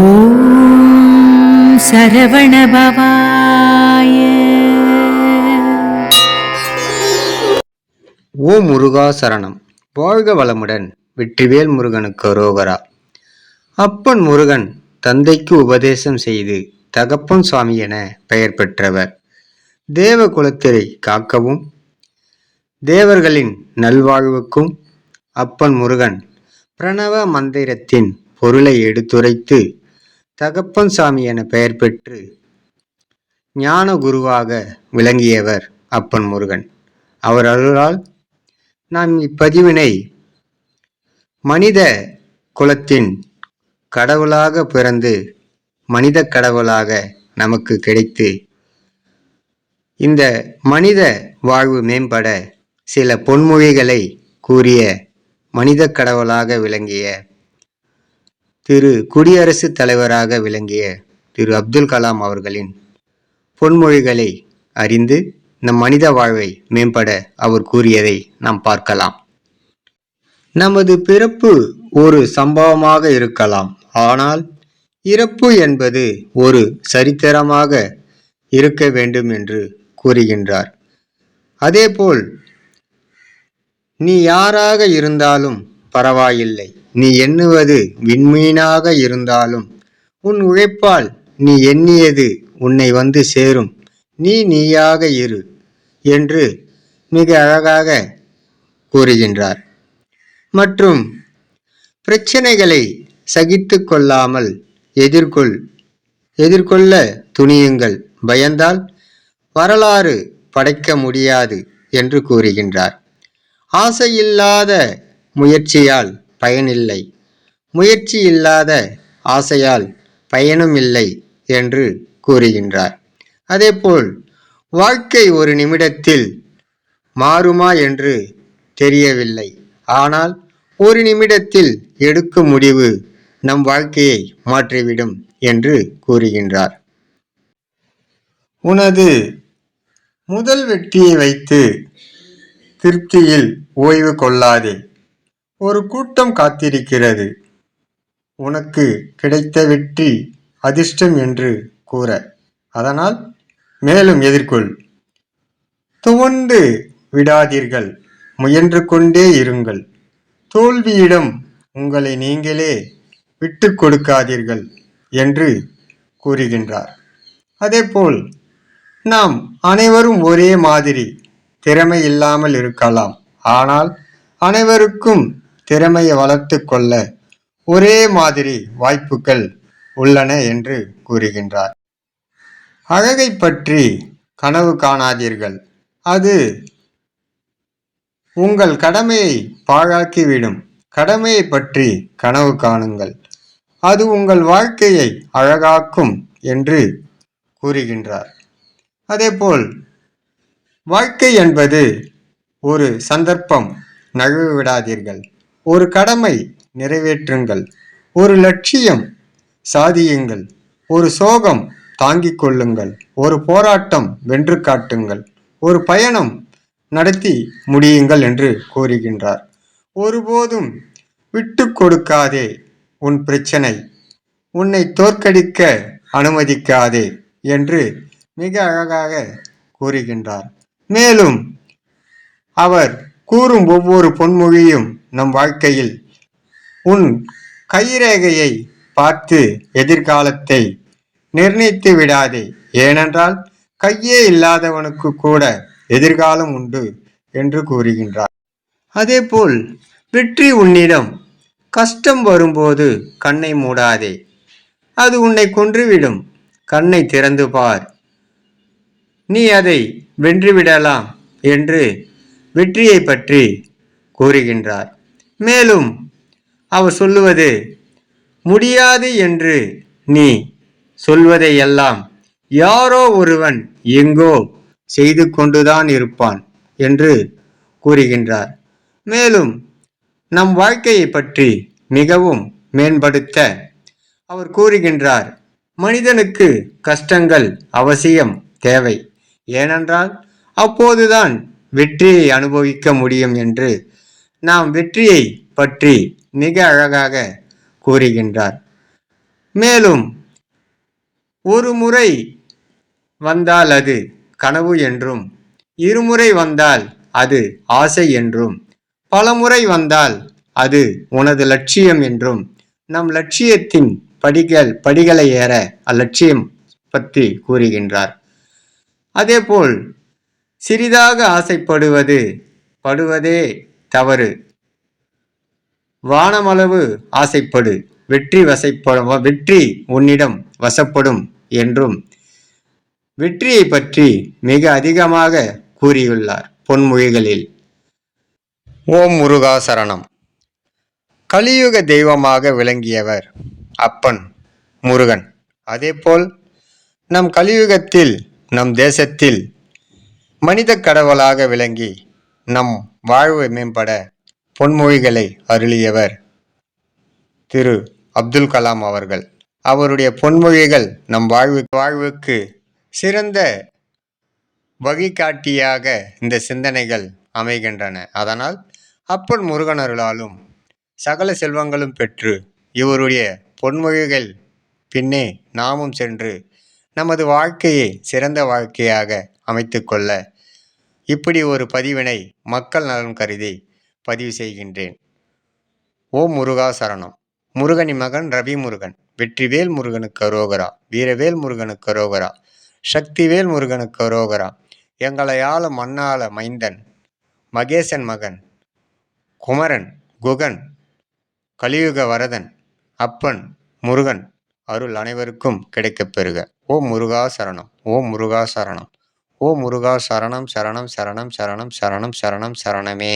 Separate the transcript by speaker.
Speaker 1: ஓம் சரவணபவாய
Speaker 2: ஓ முருகா சரணம். வாழ்க வளமுடன் வெற்றிவேல் முருகனுக்கு ரோகரா அப்பன் முருகன் தந்தைக்கு உபதேசம் செய்து தகப்பன் சுவாமி என பெயர் பெற்றவர். தேவ குலத்திரை காக்கவும். தேவர்களின் நல்வாழ்வுக்கும் அப்பன் முருகன் பிரணவ மந்திரத்தின் பொருளை எடுத்துரைத்து தகப்பன் சாமி என பெயர் பெற்று ஞான குருவாக விளங்கியவர் அப்பன் முருகன். அவர் அருளால் நாம் இப்பதிவினை மனித குலத்தின் கடவுளாக பிறந்து மனித கடவுளாக நமக்கு கிடைத்து இந்த மனித வாழ்வு மேம்பட சில பொன்மொழிகளை கூறிய மனித கடவுளாக விளங்கிய திரு குடியரசுத் தலைவராக விளங்கிய திரு அப்துல் கலாம் அவர்களின் பொன்மொழிகளை அறிந்து நம் மனித வாழ்வை மேம்பட அவர் கூறியதை நாம் பார்க்கலாம். நமது பிறப்பு ஒரு சம்பவமாக இருக்கலாம். ஆனால் இறப்பு என்பது ஒரு சரித்திரமாக இருக்க வேண்டும் என்று கூறுகின்றார். அதேபோல் நீ யாராக இருந்தாலும் பரவாயில்லை. நீ எண்ணுவது விண்மீனாக இருந்தாலும் உன் உழைப்பால் நீ எண்ணியது உன்னை வந்து சேரும். நீ நீயாக இரு என்று மிக அழகாக கூறுகின்றார். மற்றும் பிரச்சனைகளை சகித்து கொள்ளாமல் எதிர்கொள் எதிர்கொள்ள துணியுங்கள். பயந்தால் வரலாறு படைக்க முடியாது என்று கூறுகின்றார். ஆசையில்லாத முயற்சியால் பயனில்லை. முயற்சி இல்லாத ஆசையால் பயனும் இல்லை என்று கூறுகின்றார். அதேபோல் வாழ்க்கை ஒரு நிமிடத்தில் மாறுமா என்று தெரியவில்லை. ஆனால் ஒரு நிமிடத்தில் எடுக்கும் முடிவு நம் வாழ்க்கையை மாற்றிவிடும் என்று கூறுகின்றார். உனது முதல் வெற்றியை வைத்து திருப்தியில் ஓய்வு கொள்ளாதே. ஒரு கூட்டம் காத்திருக்கிறது. உனக்கு கிடைத்த வெற்றி அதிர்ஷ்டம் என்று கூற. அதனால் மேலும் எதிர்கொள். துவண்டு விடாதீர்கள். முயன்று கொண்டே இருங்கள். தோல்வியிடம் உங்களை நீங்களே விட்டு கொடுக்காதீர்கள் என்று கூறுகின்றார். அதேபோல் நாம் அனைவரும் ஒரே மாதிரி திறமை இல்லாமல் இருக்கலாம். ஆனால் அனைவருக்கும் திறமையை வளர்த்து கொள்ள ஒரே மாதிரி வாய்ப்புகள் உள்ளன என்று கூறுகின்றார். அழகை பற்றி கனவு காணாதீர்கள். அது உங்கள் கடமையை பாழாக்கிவிடும். கடமையை பற்றி கனவு காணுங்கள். அது உங்கள் வாழ்க்கையை அழகாக்கும் என்று கூறுகின்றார். அதேபோல் வாழ்க்கை என்பது ஒரு சந்தர்ப்பம் நழுவி விடாதீர்கள் ஒரு கடமை நிறைவேற்றுங்கள். ஒரு லட்சியம் சாதியுங்கள். ஒரு சோகம் தாங்கிக் கொள்ளுங்கள். ஒரு போராட்டம் வென்று காட்டுங்கள். ஒரு பயணம் நடத்தி முடியுங்கள் என்று கூறுகின்றார். ஒருபோதும் விட்டு கொடுக்காதே உன் பிரச்சனை. உன்னை தோற்கடிக்க அனுமதிக்காதே என்று மிக அழகாக கூறுகின்றார். மேலும் அவர் கூறும் ஒவ்வொரு பொன்மொழியும் நம் வாழ்க்கையில் உன் கைரேகையை பார்த்து எதிர்காலத்தை நிர்ணயித்து விடாதே. ஏனென்றால் கையே இல்லாதவனுக்கு கூட எதிர்காலம் உண்டு என்று கூறுகின்றார். அதேபோல் வெற்றி உன்னிடம் கஷ்டம் வரும்போது கண்ணை மூடாதே. அது உன்னை கொன்றுவிடும். கண்ணை திறந்து பார். நீ அதை வென்றுவிடலாம் என்று வெற்றியை பற்றி கூறுகின்றார். மேலும் அவர் சொல்லுவது முடியாது என்று நீ சொல்வதையெல்லாம் யாரோ ஒருவன் எங்கோ செய்து கொண்டுதான் இருப்பான் என்று கூறுகின்றார். மேலும் நம் வாழ்க்கையை பற்றி மிகவும் மேம்படுத்த அவர் கூறுகின்றார் மனிதனுக்கு கஷ்டங்கள் அவசியம் தேவை. ஏனென்றால் அப்போதுதான் வெற்றியை அனுபவிக்க முடியும் என்று நாம் வெற்றியை பற்றி மிக அழகாக கூறுகின்றார். மேலும் ஒரு முறை வந்தால் அது கனவு என்றும் இருமுறை வந்தால் அது ஆசை என்றும் பலமுறை வந்தால் அது உனது லட்சியம் என்றும் நம் லட்சியத்தின் படிகள் படிகளை ஏற அலட்சியம் பற்றி கூறுகின்றார். அதேபோல் சிறிதாக ஆசைப்படுவது படுவதே தவறு. வானமளவு ஆசைப்படு வெற்றி வசைப்பட வெற்றி உன்னிடம் வசப்படும் என்றும் வெற்றியை பற்றி மிக அதிகமாக கூறியுள்ளார் பொன்மொழிகளில் ஓம் முருகா சரணம். கலியுக தெய்வமாக விளங்கியவர் அப்பன் முருகன். அதேபோல் நம் கலியுகத்தில் நம் தேசத்தில் மனித கடவுளாக விளங்கி நம் வாழ்வு மேம்பட பொன்மொழிகளை அருளியவர் திரு அப்துல் கலாம் அவர்கள். அவருடைய பொன்மொழிகள் நம் வாழ்வு வாழ்வுக்கு சிறந்த வழிகாட்டியாக இந்த சிந்தனைகள் அமைகின்றன. அதனால் அப்பன் முருகனருளாலும் சகல செல்வங்களும் பெற்று இவருடைய பொன்மொழிகள் பின்னே நாமும் சென்று நமது வாழ்க்கையை சிறந்த வாழ்க்கையாக அமைத்துக்கொள்ள இப்படி ஒரு பதிவினை மக்கள் நலன் கருதி பதிவு செய்கின்றேன். ஓம் முருகா சரணம். முருகனி மகன் ரவி முருகன் வெற்றிவேல் முருகனுக்கு அரோகரா. வீரவேல் முருகனுக்கு அரோகரா. சக்திவேல் முருகனுக்கு அரோகரா. எங்களை ஆள மண்ணாள மைந்தன். மகேசன் மகன். குமரன் குகன். கலியுக வரதன். அப்பன் முருகன். அருள் அனைவருக்கும் கிடைக்கப் பெறுக. ஓ முருகா சரணம். ஓ முருகா சரணம். ஓ முருகா சரணம் சரணம் சரணம் சரணம் சரணம் சரணமே